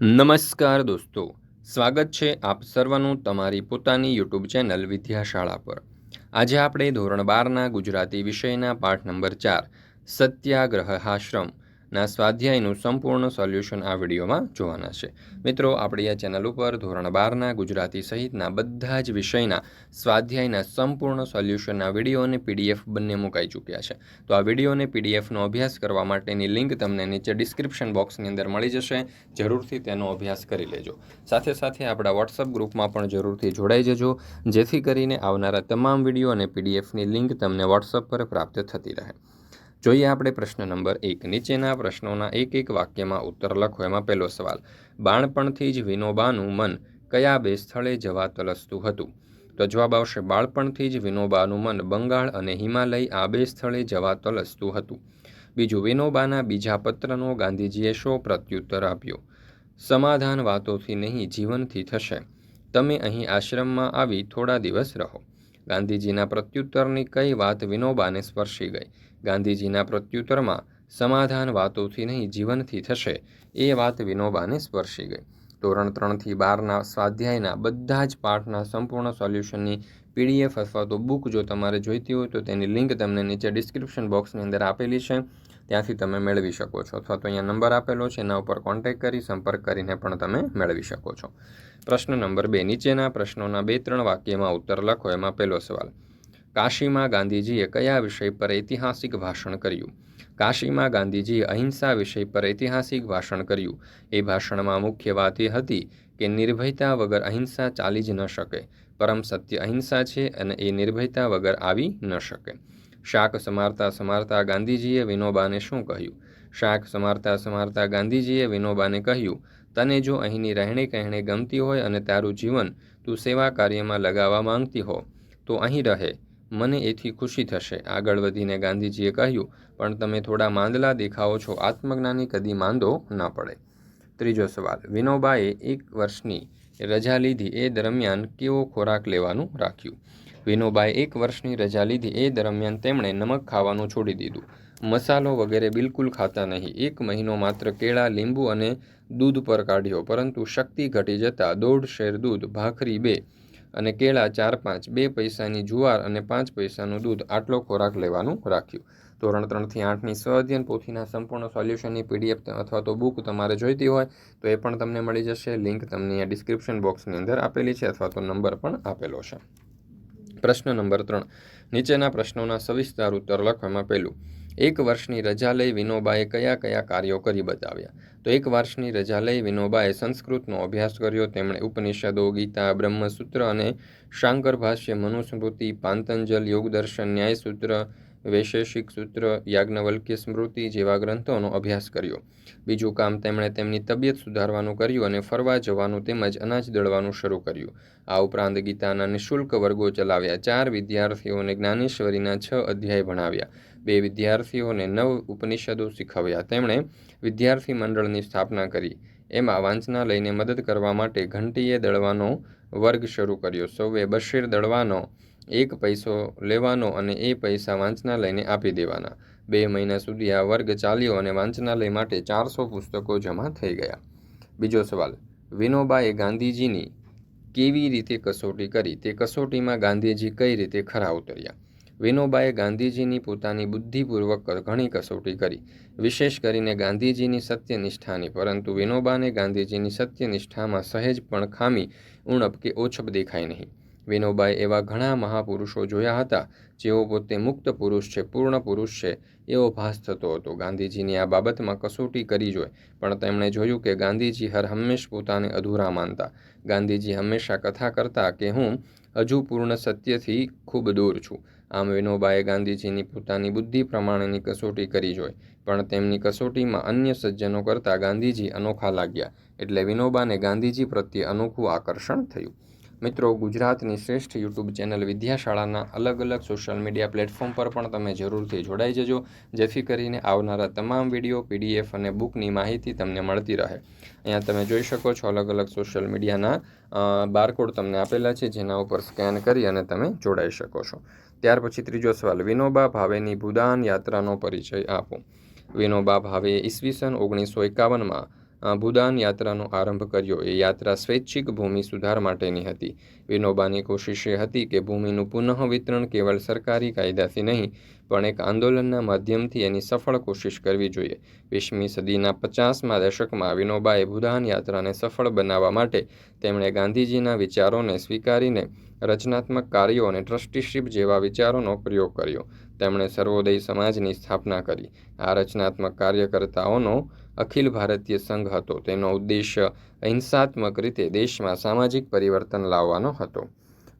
નમસ્કાર દોસ્તો. સ્વાગત છે આપ સર્વનું તમારી પોતાની યુટ્યુબ ચેનલ વિદ્યાશાળા પર. આજે આપણે ધોરણ બારના ગુજરાતી વિષયના પાઠ નંબર ચાર, સત્યાગ્રહ આશ્રમ ના સ્વાધ્યાયનું સંપૂર્ણ સોલ્યુશન આ વિડીયોમાં જોવાના છે. મિત્રો, આપણી આ ચેનલ ઉપર ધોરણ બારના ગુજરાતી સહિતના બધા જ વિષયના સ્વાધ્યાયના સંપૂર્ણ સોલ્યુશનના વીડિયો અને પીડીએફ બંને મુકાઈ ચૂક્યા છે. તો આ વીડિયો અને પીડીએફનો અભ્યાસ કરવા માટેની લિંક તમને નીચે ડિસ્ક્રિપ્શન બોક્સની અંદર મળી જશે. જરૂરથી તેનો અભ્યાસ કરી લેજો. સાથે સાથે આપણા વોટ્સઅપ ગ્રુપમાં પણ જરૂરથી જોડાઈ જજો, જેથી કરીને આવનારા તમામ વીડિયો અને પીડીએફની લિંક તમને વોટ્સઅપ પર પ્રાપ્ત થતી રહે. જોઈએ આપણે પ્રશ્ન નંબર એક. નીચેના પ્રશ્નોના એક એક વાક્યમાં ઉત્તર લખો. એમાં પહેલો સવાલ, બાળપણથી જ વિનોબાનું મન કયા બે સ્થળે જવા તલસતું હતું? તો જવાબ આવશે, બાળપણથી જ વિનોબાનું મન બંગાળ અને હિમાલય આ બે સ્થળે જવા તલસતું હતું. બીજું, વિનોબાના બીજા પત્રનો ગાંધીજીએ શો પ્રત્યુત્તર આપ્યો? સમાધાન વાતોથી નહીં, જીવનથી થશે. તમે અહીં આશ્રમમાં આવી થોડા દિવસ રહો. ગાંધીજીના પ્રત્યુત્તરની કઈ વાત વિનોબાને સ્પર્શી ગઈ? ગાંધીજીના પ્રત્યુત્તરમાં, સમાધાન વાતોથી નહીં, જીવનથી થશે એ વાત વિનોબાને સ્પર્શી ગઈ. ધોરણ ત્રણથી બારના સ્વાધ્યાયના બધા જ પાઠના સંપૂર્ણ સોલ્યુશનની પીડીએફ અથવા તો બુક જો તમારે જોઈતી હોય તો તેની લિંક તમને નીચે ડિસ્ક્રિપ્શન બોક્સની અંદર આપેલી છે. ત્યાંથી તમે મેળવી શકો છો. અથવા તો અહીંયા નંબર આપેલો છે, એના ઉપર કોન્ટેક્ટ કરી, સંપર્ક કરીને પણ તમે મેળવી શકો છો. પ્રશ્ન નંબર બે, નીચેના પ્રશ્નોના બે ત્રણ વાક્યમાં ઉત્તર લખો, એમાં પહેલો સવાલ. કાશીમાં ગાંધીજીએ કયા વિષય પર ઐતિહાસિક ભાષણ કર્યું? કાશીમાં ગાંધીજીએ અહિંસા વિષય પર ઐતિહાસિક ભાષણ કર્યું? એ ભાષણમાં મુખ્ય વાત એ હતી કે નિર્ભયતા વગર અહિંસા ચાલી જ ન શકે. પરમ સત્ય અહિંસા છે અને એ નિર્ભયતા વગર આવી ન શકે. શાક સમારતા સમારતા ગાંધીજીએ વિનોબાને શું કહ્યું? શાક સમારતા સમારતા ગાંધીજીએ વિનોબાને કહ્યું, તને જો અહીંની રહેણી કહેણી ગમતી હોય અને તારું જીવન તું સેવા કાર્યમાં લગાવવા માંગતી હો, તો અહીં રહે. મને એથી ખુશી થશે. આગળ વધીને ગાંધીજીએ કહ્યું, પણ તમે થોડા માંદલા દેખાવો છો. આત્મજ્ઞાની કદી માંદો ન પડે. ત્રીજો સવાલ, વિનોબાએ એક વર્ષની રજા લીધી. એ દરમિયાન કેવો ખોરાક લેવાનું રાખ્યું? વિનોબાએ એક વર્ષની રજા લીધી. એ દરમિયાન તેમણે નમક ખાવાનું છોડી દીધું. મસાલો વગેરે બિલકુલ ખાતા નહીં. એક મહિનો માત્ર કેળા, લીંબુ અને દૂધ પર કાઢ્યો, પરંતુ શક્તિ ઘટી જતાં દોઢ શેર દૂધ, ભાખરી બે અને કેળા ચાર પાંચ, બે પૈસાની જુવાર અને પાંચ પૈસાનું દૂધ આટલો ખોરાક લેવાનું રાખ્યું. ધોરણ ત્રણથી આઠની સ્વઅધ્યયન પોથીના સંપૂર્ણ સોલ્યુશનની પીડીએફ અથવા તો બુક તમારે જોઈતી હોય તો એ પણ તમને મળી જશે. લિંક તમને ડિસ્ક્રિપ્શન બોક્સની અંદર આપેલી છે અથવા તો નંબર પણ આપેલો છે. પ્રશ્ન નંબર ત્રણ. નીચેના પ્રશ્નોના સવિસ્તાર ઉત્તર લખવામાં પહેલું. એક વર્ષની રજા લઈ વિનોબાએ કયા કયા કાર્યો કરી બતાવ્યા? તો એક વર્ષની રજા લઈ વિનોબાએ સંસ્કૃતનો અભ્યાસ કર્યો. તેમણે ઉપનિષદો, ગીતા, બ્રહ્મસૂત્ર અને શાંકર ભાષ્ય, મનુસ્મૃતિ પાંતંજલ યોગદર્શન, ન્યાયસૂત્ર વૈશેષિક સૂત્ર યાજ્ઞવલ્ક્ય સ્મૃતિ જેવા ગ્રંથોનો અભ્યાસ કર્યો. બીજું કામ તેમણે તેમની તબિયત સુધારવાનું કર્યું અને ફરવા જવાનું તેમજ અનાજ દળવાનું શરૂ કર્યું. આ ઉપરાંત ગીતાના નિઃશુલ્ક વર્ગો ચલાવ્યા. ચાર વિદ્યાર્થીઓને જ્ઞાનેશ્વરીના છ અધ્યાય ભણાવ્યા. બે વિદ્યાર્થીઓને નવ ઉપનિષદો શીખવ્યા. તેમણે વિદ્યાર્થી મંડળની સ્થાપના કરી. એમાં વાંચનાલયને મદદ કરવા માટે ઘંટીએ દળવાનો વર્ગ શરૂ કર્યો. સૌએ બશીર દળવાનો એક પૈસો લેવાનો અને એ પૈસા વાંચનાલયને આપી દેવાના. બે મહિના સુધી આ વર્ગ ચાલ્યો અને વાંચનાલય માટે ચારસો પુસ્તકો જમા થઈ ગયા. બીજો સવાલ, વિનોબાએ ગાંધીજીની કેવી રીતે કસોટી કરી? તે કસોટીમાં ગાંધીજી કઈ રીતે ખરા ઉતર્યા? વિનોબાએ ગાંધીજીની પોતાની બુદ્ધિપૂર્વક ઘણી કસોટી કરી. વિશેષ કરીને ગાંધીજીની સત્યનિષ્ઠાની, પરંતુ વિનોબાને ગાંધીજીની સત્યનિષ્ઠામાં સહેજ પણ ખામી, ઉણપ કે ઓછપ દેખાય નહીં. વિનોબાએ એવા ઘણા મહાપુરુષો જોયા હતા, જેઓ પોતે મુક્ત પુરુષ છે, પૂર્ણ પુરુષ છે, એવો ભાસ થતો હતો. ગાંધીજીની આ બાબતમાં કસોટી કરી જોઈ, પણ તેમણે જોયું કે ગાંધીજી હર હંમેશ પોતાને અધૂરા માનતા. ગાંધીજી હંમેશા કથા કરતા કે હું હજુ પૂર્ણ સત્યથી ખૂબ દૂર છું. આમ વિનોબાએ ગાંધીજીની પોતાની બુદ્ધિ પ્રમાણેની કસોટી કરી જોઈ, પણ તેમની કસોટીમાં અન્ય સજ્જનો કરતાં ગાંધીજી અનોખા લાગ્યા, એટલે વિનોબાને ગાંધીજી પ્રત્યે અનોખું આકર્ષણ થયું. મિત્રો, ગુજરાતની શ્રેષ્ઠ યુટ્યુબ ચેનલ વિદ્યાશાળાના અલગ અલગ સોશિયલ મીડિયા પ્લેટફોર્મ પર પણ તમે જરૂરથી જોડાઈ જજો, જેથી કરીને આવનારા તમામ વીડિયો, પીડીએફ અને બુકની માહિતી તમને મળતી રહે. અહીંયા તમે જોઈ શકો છો અલગ અલગ સોશિયલ મીડિયાના બારકોડ તમને આપેલા છે, જેના ઉપર સ્કેન કરી અને તમે જોડાઈ શકો છો. ત્યાર પછી ત્રીજો સવાલ, વિનોબા ભાવેની ભૂદાન યાત્રાનો પરિચય આપો. વિનોબા ભાવે ઈસવીસન ઓગણીસો એકાવનમાં ભૂદાન યાત્રાનો આરંભ કર્યો. એ યાત્રા સ્વૈચ્છિક ભૂમિ સુધાર માટેની હતી. વિનોબાની કોશિશ એ હતી કે ભૂમિનું પુનઃ વિતરણ કેવળ સરકારી કાયદાથી નહીં, પણ એક આંદોલનના માધ્યમથી એની સફળ કોશિશ કરવી જોઈએ. વીસમી સદીના પચાસમાં દશકમાં વિનોબાએ ભૂદાન યાત્રાને સફળ બનાવવા માટે તેમણે ગાંધીજીના વિચારોને સ્વીકારીને રચનાત્મક કાર્યો અને ટ્રસ્ટીશીપ જેવા વિચારોનો પ્રયોગ કર્યો. તેમણે સર્વોદય સમાજની સ્થાપના કરી. આ રચનાત્મક કાર્યકર્તાઓનો અખિલ ભારતીય સંઘ હતો. તેનો ઉદ્દેશ્ય અહિંસાત્મક રીતે દેશમાં સામાજિક પરિવર્તન લાવવાનો હતો.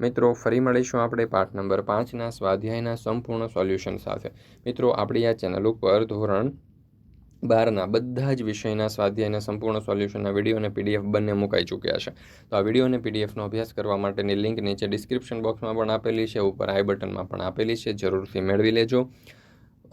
મિત્રો, ફરી મળીશું આપણે પાઠ નંબર પાંચના સ્વાધ્યાયના સંપૂર્ણ સોલ્યુશન સાથે. મિત્રો, આપણી આ ચેનલ ઉપર ધોરણ બારના બધા જ વિષયના સ્વાધ્યાયના સંપૂર્ણ સોલ્યુશનના વીડિયો અને પીડીએફ બંને મુકાઈ ચૂક્યા છે. તો આ વીડિયો અને પીડીએફનો અભ્યાસ કરવા માટેની લિંક નીચે ડિસ્ક્રિપ્શન બોક્સમાં પણ આપેલી છે. ઉપર આઈ બટનમાં પણ આપેલી છે. જરૂરથી મેળવી લેજો.